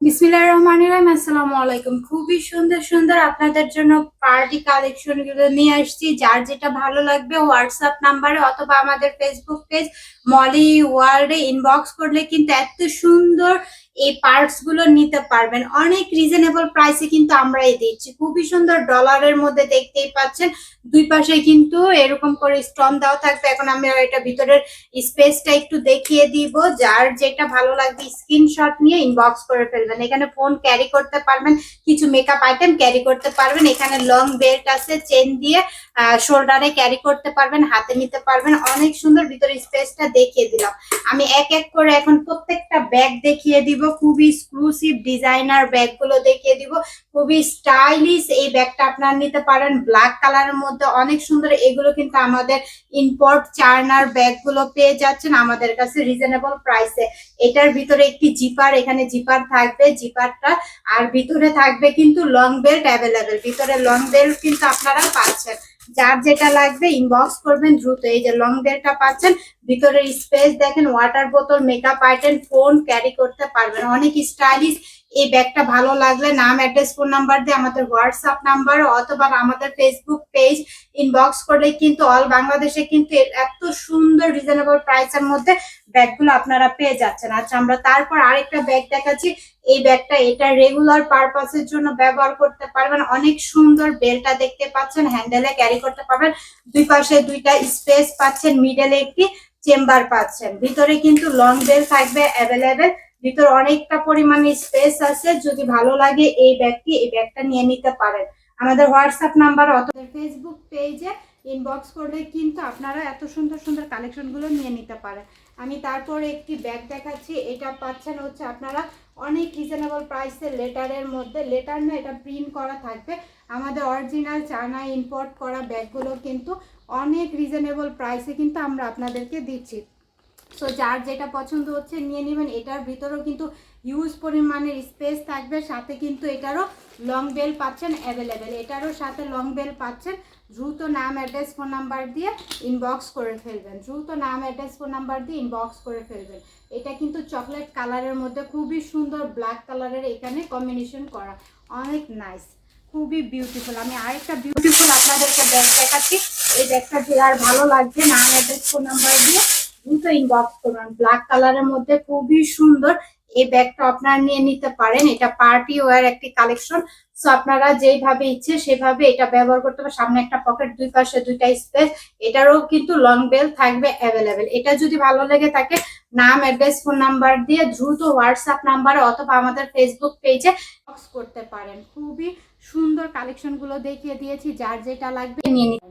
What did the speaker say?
বিসমিল্লাহির রহমান রহিম, আসসালামু আলাইকুম। খুবই সুন্দর সুন্দর আপনাদের জন্য পার্টি কালেকশনগুলো নিয়ে আসছি। যার যেটা ভালো লাগবে হোয়াটসঅ্যাপ নাম্বারে অথবা আমাদের ফেসবুক পেজ মলি ওয়ার্ল্ডে ইনবক্স করলে কিন্তু এত সুন্দর এই পার্টসগুলো নিতে পারবেন। অনেক রিজনেবল প্রাইসে কিন্তু আমরাই দিচ্ছি। খুবই সুন্দর ডলারের মধ্যে দেখতেই পাচ্ছেন। দুই পাশে কিন্তু এরকম করে স্টোন দেওয়া থাকবে। এখন আমি এটা ভিতরের স্পেসটা একটু দেখিয়ে দিব। যার যেটা ভালো লাগবে স্ক্রিনশট নিয়ে ইনবক্স করে ফেলবেন। এখানে ফোন ক্যারি করতে পারবেন, কিছু মেকআপ আইটেম ক্যারি করতে পারবেন। এখানে লং বেল্ট আছে চেন দিয়ে শোল্ডারে ক্যারি করতে পারবেন, হাতে নিতে পারবেন। অনেক সুন্দর ভিতরে স্পেসটা দেখিয়ে দিলাম। আমি এক এক করে এখন প্রত্যেকটা ব্যাগ দেখিয়ে দিব। খুবই এক্সক্লুসিভ ডিজাইনার ব্যাগগুলো দেখিয়ে দিব। খুবই স্টাইলিশ এই ব্যাগটা আপনারা নিতে পারেন। ব্ল্যাক কালারের মধ্যে অনেক সুন্দর এগুলো কিন্তু আমাদের ইম্পোর্ট চার্নার ব্যাগগুলো পেয়ে যাচ্ছেন আমাদের কাছে রিজনেবল প্রাইসে এটার ভিতরে একটি জিপার এখানে জিপার থাকবে জিপারটা আর ভিতরে থাকবে কিন্তু লং বেল্ট অ্যাভেলেবেল ভিতরে লং বেল্ট কিন্তু আপনারা পাচ্ছেন। যার যেটা লাগবে ইনবক্স করবেন দ্রুত। এই যে লং বেয়ারটা পাচ্ছেন, ভিতরের স্পেস দেখেন ওয়াটার বোতল মেকআপ আইটেম ফোন ক্যারি করতে পারবেন। অনেক স্টাইলিশ এই ব্যাগটা ভালো লাগলে নাম অ্যাড্রেস ফোন নাম্বার দিয়ে আমাদের হোয়াটসঅ্যাপ নাম্বার অথবা আমাদের ফেসবুক পেজ ইনবক্স করলে কিন্তু অল বাংলাদেশে কিন্তু এত সুন্দর রিজনেবল প্রাইসের মধ্যে ব্যাগগুলো আপনারা পেয়ে যাচ্ছেন। আচ্ছা আমরা তারপর আরেকটা ব্যাগ দেখাচ্ছি। এই ব্যাগটা এটা রেগুলার পারপাসের জন্য ব্যবহার করতে পারবেন। অনেক সুন্দর বেলটা দেখতে পাচ্ছেন হ্যান্ডেলে ক্যারি করতে পারবেন। দুই পাশে দুইটা স্পেস পাচ্ছেন মিডলে একটি চেম্বার পাচ্ছেন। ভিতরে কিন্তু লং বেল থাকবে অ্যাভেলেবেল ভিতরে অনেকটা পরিমাণে স্পেস আছে। যদি ভালো লাগে এই ব্যাগটি, এই ব্যাগটা নিয়ে নিতে পারেন। আমাদের হোয়াটসঅ্যাপ নাম্বার অথবা ফেসবুক পেজে ইনবক্স করলে কিন্তু আপনারা এত সুন্দর সুন্দর কালেকশনগুলো নিয়ে নিতে পারেন। আমি তারপরে একটি ব্যাগ দেখাচ্ছি। এটা পাচ্ছেন হচ্ছে আপনারা অনেক রিজনেবল প্রাইসে লেটারের মধ্যে। লেটার না, এটা প্রিন্ট করা থাকবে। আমাদের অরিজিনাল চায়না ইম্পোর্ট করা ব্যাগগুলো কিন্তু অনেক রিজনেবল প্রাইসে কিন্তু আমরা আপনাদেরকে দিচ্ছি। সো যার যেটা পছন্দ হচ্ছে নিয়ে নেবেন। এটার ভিতরেও কিন্তু হিউজ পরিমাণের স্পেস থাকবে। সাথে কিন্তু এটারও লং বেল পাচ্ছেন অ্যাভেলেবেল এটারও সাথে লং বেল পাচ্ছেন। দ্রুত নাম অ্যাড্রেস ফোন নাম্বার দিয়ে ইনবক্স করে ফেলবেন। দ্রুত নাম অ্যাড্রেস ফোন নাম্বার দিয়ে ইনবক্স করে ফেলবেন। এটা কিন্তু চকলেট কালারের মধ্যে খুবই সুন্দর ব্ল্যাক কালারের এখানে কম্বিনেশন করা। অনেক নাইস খুবই বিউটিফুল আমি আরেকটা বিউটিফুল আপনাদেরকে ব্যাগ দেখাচ্ছি। এই ব্যাগটা যার ভালো লাগবে নাম অ্যাড্রেস ফোন নাম্বার দিয়ে দ্রুত ইনবক্স করবেন ব্ল্যাক কালারের মধ্যে খুবই সুন্দর এই ব্যাগটা আপনারা নিয়ে নিতে পারেন। এটা পার্টি ওয়ার একটি কালেকশন সো আপনারা যেইভাবে ইচ্ছে সেভাবে এটা ব্যবহার করতে পারেন। সামনে একটা পকেট দুই পাশে দুইটা স্পেস এটারও কিন্তু লং বেল থাকবে অ্যাভেলেবেল এটা যদি ভালো লেগে থাকে, নাম অ্যাড্রেস ফোন নাম্বার দিয়ে দ্রুত হোয়াটসঅ্যাপ নাম্বারে অথবা আমাদের ফেসবুক পেজে করতে পারেন। খুবই সুন্দর কালেকশনগুলো দেখিয়ে দিয়েছি। যার যেটা লাগবে নিয়ে নিতে।